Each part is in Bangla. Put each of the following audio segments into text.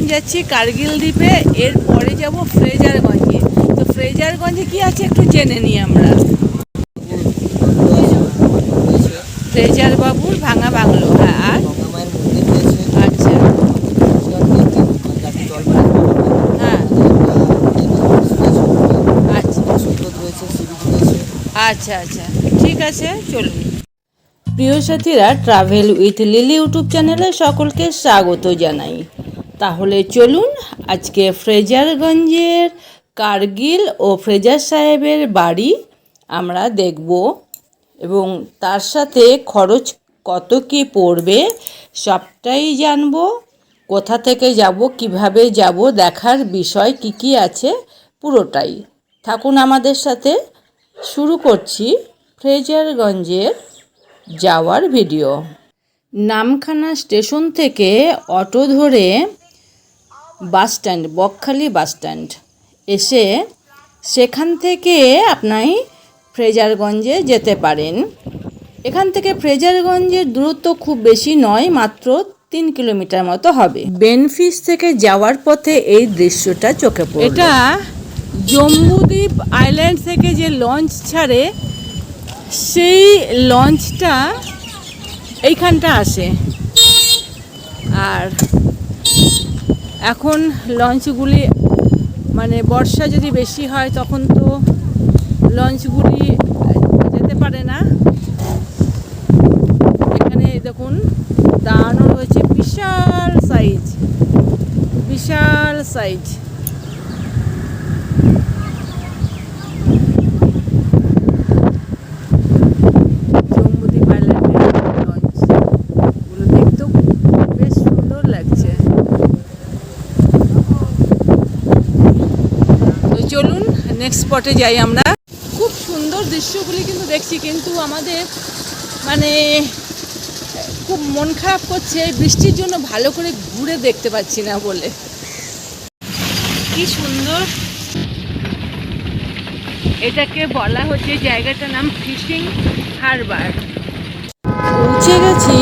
এখন যাচ্ছি কার্গিল দ্বীপে, এরপরে যাব ফ্রেজারগঞ্জে। তো ফ্রেজারগঞ্জে কি আছে একটু জেনে নিই আমরা। ফ্রেজার বাবুর ভাঙা বাংলো হ্যাঁ আর? আচ্ছা। হ্যাঁ। আচ্ছা আচ্ছা। ঠিক আছে, চলুন। প্রিয় সাথীরা ট্রাভেল উইথ লিলি ইউটিউব চ্যানেলে সকলকে স্বাগত জানাই। তাহলে চলুন আজকে ফ্রেজারগঞ্জের কার্গিল ও ফ্রেজার সাহেবের বাড়ি আমরা দেখব এবং তার সাথে খরচ কত কি পড়বে সবটাই জানব। কোথা থেকে যাব, কীভাবে যাব, দেখার বিষয় কি কি আছে পুরোটাই। থাকুন আমাদের সাথে। শুরু করছি ফ্রেজারগঞ্জের যাওয়ার ভিডিও। নামখানা স্টেশন থেকে অটো ধরে bus stand Bakkhali bus stand. এসে সেখান থেকে আপনি ফ্রেজারগঞ্জে যেতে পারেন। এখান থেকে ফ্রেজারগঞ্জের দূরত্ব খুব বেশি নয় মাত্র তিন কিলোমিটার মতো হবে। বেনফিস থেকে যাওয়ার পথে এই দৃশ্যটা চোখে পড়ে এটা জম্বুদ্বীপ আইল্যান্ড থেকে যে লঞ্চ ছাড়ে সেই লঞ্চটা এইখানটা আসে। আর এখন লঞ্চগুলি মানে বর্ষা যদি বেশি হয়, তখন তো লঞ্চগুলি যেতে পারে না। এখানে দেখুন, দাঁড়ানো রয়েছে বিশাল সাইজ বিশাল সাইজ জম্বুদ্বীপ আইল্যান্ডের লঞ্চগুলো দেখতেও বেশ সুন্দর লাগছে তো চলুন নেক্সট স্পটে যাই আমরা। খুব সুন্দর দৃশ্যগুলি কিন্তু দেখছি কিন্তু আমাদের মানে খুব মন খারাপ করছে বৃষ্টির জন্য ভালো করে ঘুরে দেখতে পাচ্ছি না বলে। কি সুন্দর। এটাকে বলা হচ্ছে জায়গাটার নাম ফিশিং হারবার। পৌঁছে গেছি।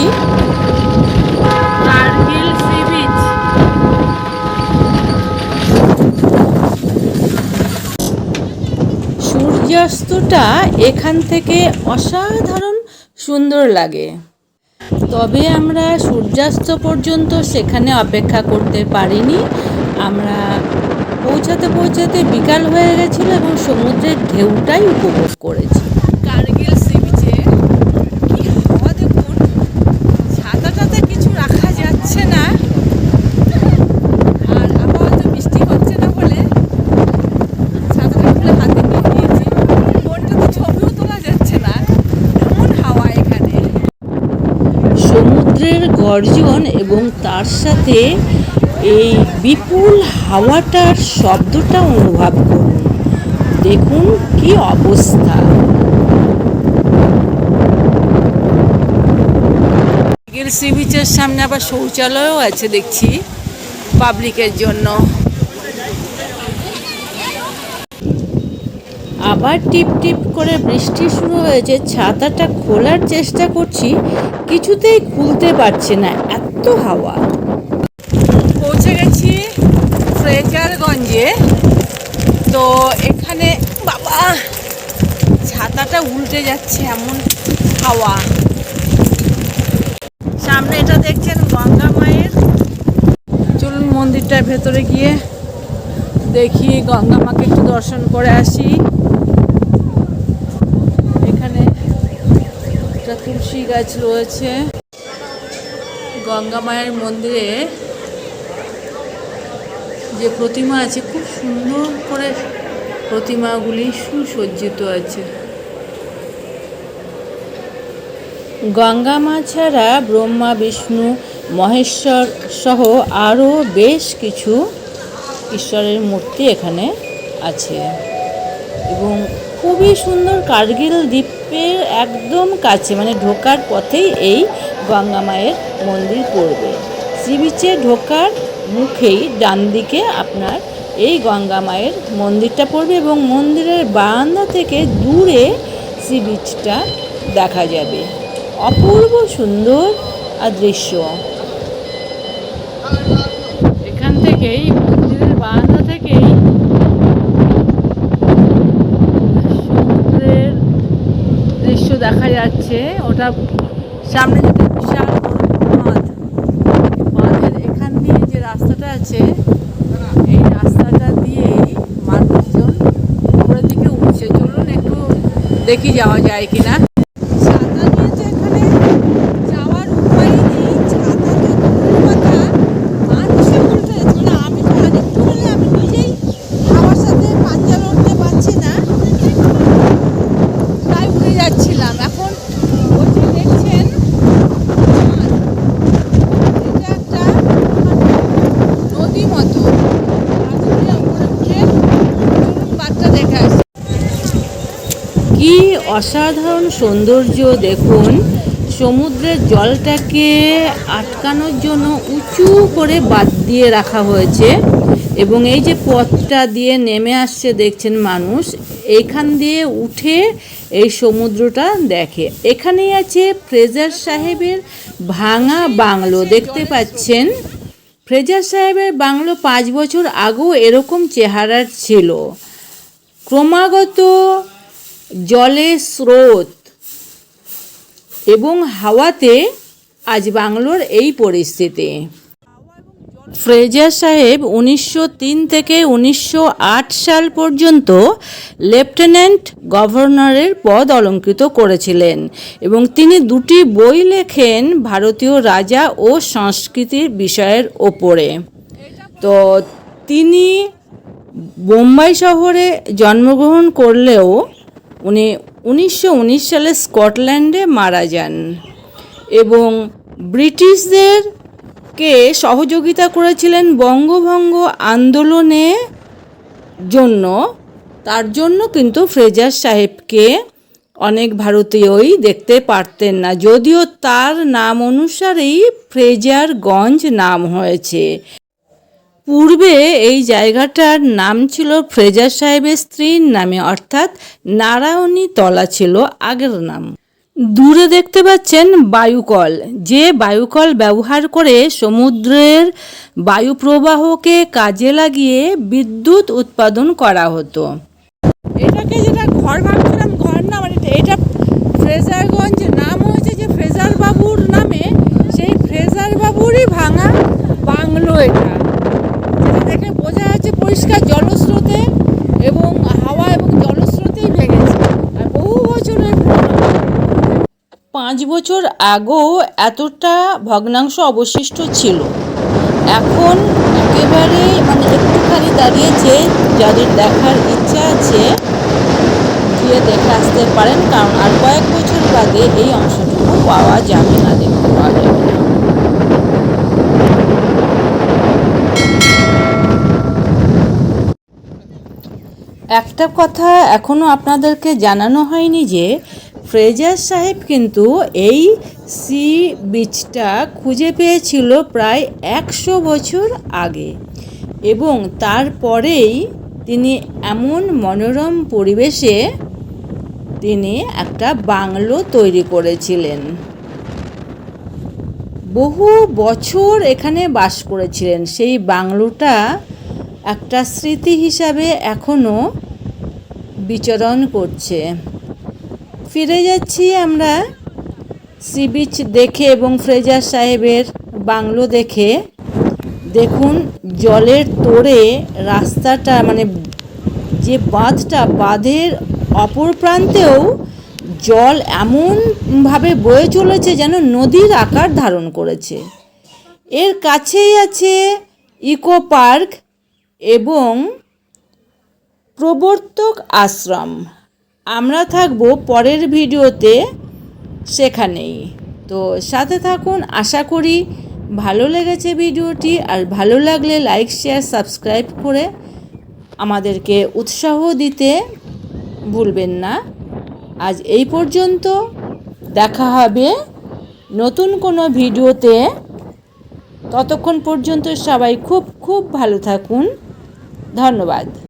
সূর্যাস্তটা এখান থেকে অসাধারণ সুন্দর লাগে। তবে আমরা সূর্যাস্ত পর্যন্ত সেখানে অপেক্ষা করতে পারিনি। আমরা পৌঁছাতে পৌঁছাতে বিকাল হয়ে গেছিল এবং সমুদ্রের ঢেউটাই উপভোগ করেছি কার্গিল সি বিচে কি হাওয়া দেখুন ছাতাটাতে কিছু রাখা যাচ্ছে না আর আবহাওয়া তো বৃষ্টি হচ্ছে না বলে ছাতাটা খুলে হাতে নিয়ে নিয়েছি ফোনটাতে ছবিও তোলা যাচ্ছে না এমন হাওয়া এখানে সমুদ্রের গর্জন এবং তার সাথে এই বিপুল হাওয়াটার শব্দটা অনুভব করুন। দেখুন কি অবস্থা। সি বিচের সামনে আবার শৌচালয়ও আছে দেখছি পাবলিকের জন্য। আবার টিপ টিপ করে বৃষ্টি শুরু হয়েছে। ছাতাটা খোলার চেষ্টা করছি, কিছুতেই খুলতে পারছে না, এত হাওয়া। পৌঁছে গেছি ফ্রেজারগঞ্জে। তো এখানে, বাবা, ছাতাটা উল্টে যাচ্ছে এমন হাওয়া। সামনে এটা দেখছেন গঙ্গা মায়ের। চলুন মন্দিরটার ভেতরে গিয়ে দেখি গঙ্গা মাকে একটু দর্শন করে আসি এখানে একটা তুলসী গাছ রয়েছে। গঙ্গা মায়ের মন্দিরে যে প্রতিমা আছে, খুব সুন্দর করে প্রতিমাগুলি সুসজ্জিত আছে। গঙ্গা মা ছাড়া ব্রহ্মা, বিষ্ণু, মহেশ্বর সহ আরও বেশ কিছু ঈশ্বরের মূর্তি এখানে আছে। এবং খুবই সুন্দর কার্গিল দ্বীপের একদম কাছে মানে ঢোকার পথেই এই গঙ্গা মায়ের মন্দির পড়বে। সি বিচে ঢোকার মুখেই ডান দিকে আপনার এই গঙ্গা মায়ের মন্দিরটা পড়বে এবং মন্দিরের বারান্দা থেকে দূরে সি বিচটা দেখা যাবে। অপূর্ব সুন্দর দৃশ্য এখান থেকে যাচ্ছে, ওটা সামনে যেটা বিশাল বাঁধ বাঁধের এখান দিয়ে যে রাস্তাটা আছে, এই রাস্তাটা দিয়েই মানুষজন উপরের দিকে উঠছে। চলুন একটু দেখি যাওয়া যায় কিনা ছাতা নিয়ে তো এখানে যাওয়ার উপায় নেই ছাতা তো দূরের কথা মানুষে উল্টে যাচ্ছে মানে আমি তো আরেকটু হলে আমি নিজেই হাওয়ার সাথে পাঞ্জা লড়তে পারছি না তাই উড়ে যাচ্ছিলাম এখন ওই যে দেখছেন বাঁধ। এটা একটা নদী মতো বাঁধটা উপরে উঠে চলুন বাঁধটা দেখে আসি কি অসাধারণ সৌন্দর্য দেখুন। সমুদ্রের জলটাকে আটকানোর জন্য উঁচু করে বাদ দিয়ে রাখা হয়েছে এবং এই যে পথটা দিয়ে নেমে আসছে দেখছেন মানুষ, এইখান দিয়ে উঠে এই সমুদ্রটা দেখে। এখানেই আছে ফ্রেজার সাহেবের ভাঙা বাংলো, দেখতে পাচ্ছেন? ফ্রেজার সাহেবের বাংলো পাঁচ বছর আগেও এরকম চেহারার ছিল। ক্রমাগত জলের স্রোত এবং হাওয়াতে আজ বাংলোর এই পরিস্থিতি। ফ্রেজার সাহেব উনিশশো তিন থেকে উনিশশো আট সাল পর্যন্ত লেফটেন্যান্ট গভর্নরের পদ অলঙ্কৃত করেছিলেন এবং তিনি দুটি বই লেখেন ভারতীয় রাজা ও সংস্কৃতির বিষয়ের ওপরে। তো তিনি বোম্বাই শহরে জন্মগ্রহণ করলেও উনি উনিশশো উনিশ সালে স্কটল্যান্ডে মারা যান এবং ব্রিটিশদেরকে সহযোগিতা করেছিলেন বঙ্গভঙ্গ আন্দোলনে জন্য। তার জন্য কিন্তু ফ্রেজার সাহেবকে অনেক ভারতীয়ই দেখতে পারতেন না, যদিও তার নাম অনুসারেই ফ্রেজারগঞ্জ নাম হয়েছে। পূর্বে এই জায়গাটার নাম ছিল ফ্রেজার সাহেবের স্ত্রীর নামে, অর্থাৎ নারায়ণী তলা ছিল আগের নাম। দূরে দেখতে পাচ্ছেন বায়ুকল, যে বায়ুকল ব্যবহার করে সমুদ্রের বায়ু প্রবাহকে কাজে লাগিয়ে বিদ্যুৎ উৎপাদন করা হতো। এটাকে যেটা ঘর ভাবছিলাম, ঘর না মানে এটা ফ্রেজারগঞ্জ নাম হয়েছে যে ফ্রেজার বাবুর নামে সেই ফ্রেজার বাবুরই ভাঙা বাংলো এটা যেটা দেখে বোঝা যাচ্ছে পরিষ্কার জলস্রোতে এবং হাওয়া এবং জলস্রোতেই ভেঙেছে আর বহু বছরের পুরনো পাঁচ বছর আগেও এতটা ভগ্নাংশ অবশিষ্ট ছিল। এখন একেবারে মানে একটুখানি দাঁড়িয়েছে, যাদের দেখার ইচ্ছা আছে, গিয়ে দেখে আসতে পারেন, কারণ আর কয়েক বছর বাদে এই অংশটুকু পাওয়া যাবে না, দেখতে পাওয়া যাবে না। একটা কথা এখনও আপনাদেরকে জানানো হয়নি যে ফ্রেজার সাহেব কিন্তু এই সি বিচটা খুঁজে পেয়েছিল প্রায় একশো বছর আগে এবং তারপরেই তিনি এমন মনোরম পরিবেশে তিনি একটা বাংলো তৈরি করেছিলেন। বহু বছর এখানে বাস করেছিলেন। সেই বাংলোটা একটা স্মৃতি হিসাবে এখনও বিচরণ করছে। ফিরে যাচ্ছি আমরা সি বিচ দেখে এবং ফ্রেজার সাহেবের বাংলো দেখে। দেখুন, জলের তোড়ে রাস্তাটা মানে যে বাঁধটা, বাঁধের অপর প্রান্তেও জল এমনভাবে বয়ে চলেছে যেন নদীর আকার ধারণ করেছে। এর কাছেই আছে ইকো পার্ক এবং প্রবর্তক আশ্রম। আমরা থাকব পরের ভিডিওতে সেখানেই। তো সাথে থাকুন, আশা করি ভালো লেগেছে ভিডিওটি, আর ভালো লাগলে লাইক, শেয়ার, সাবস্ক্রাইব করে আমাদেরকে উৎসাহ দিতে ভুলবেন না। আজ এই পর্যন্ত, দেখা হবে নতুন কোনো ভিডিওতে। ততক্ষণ পর্যন্ত সবাই খুব খুব ভালো থাকুন। ধন্যবাদ।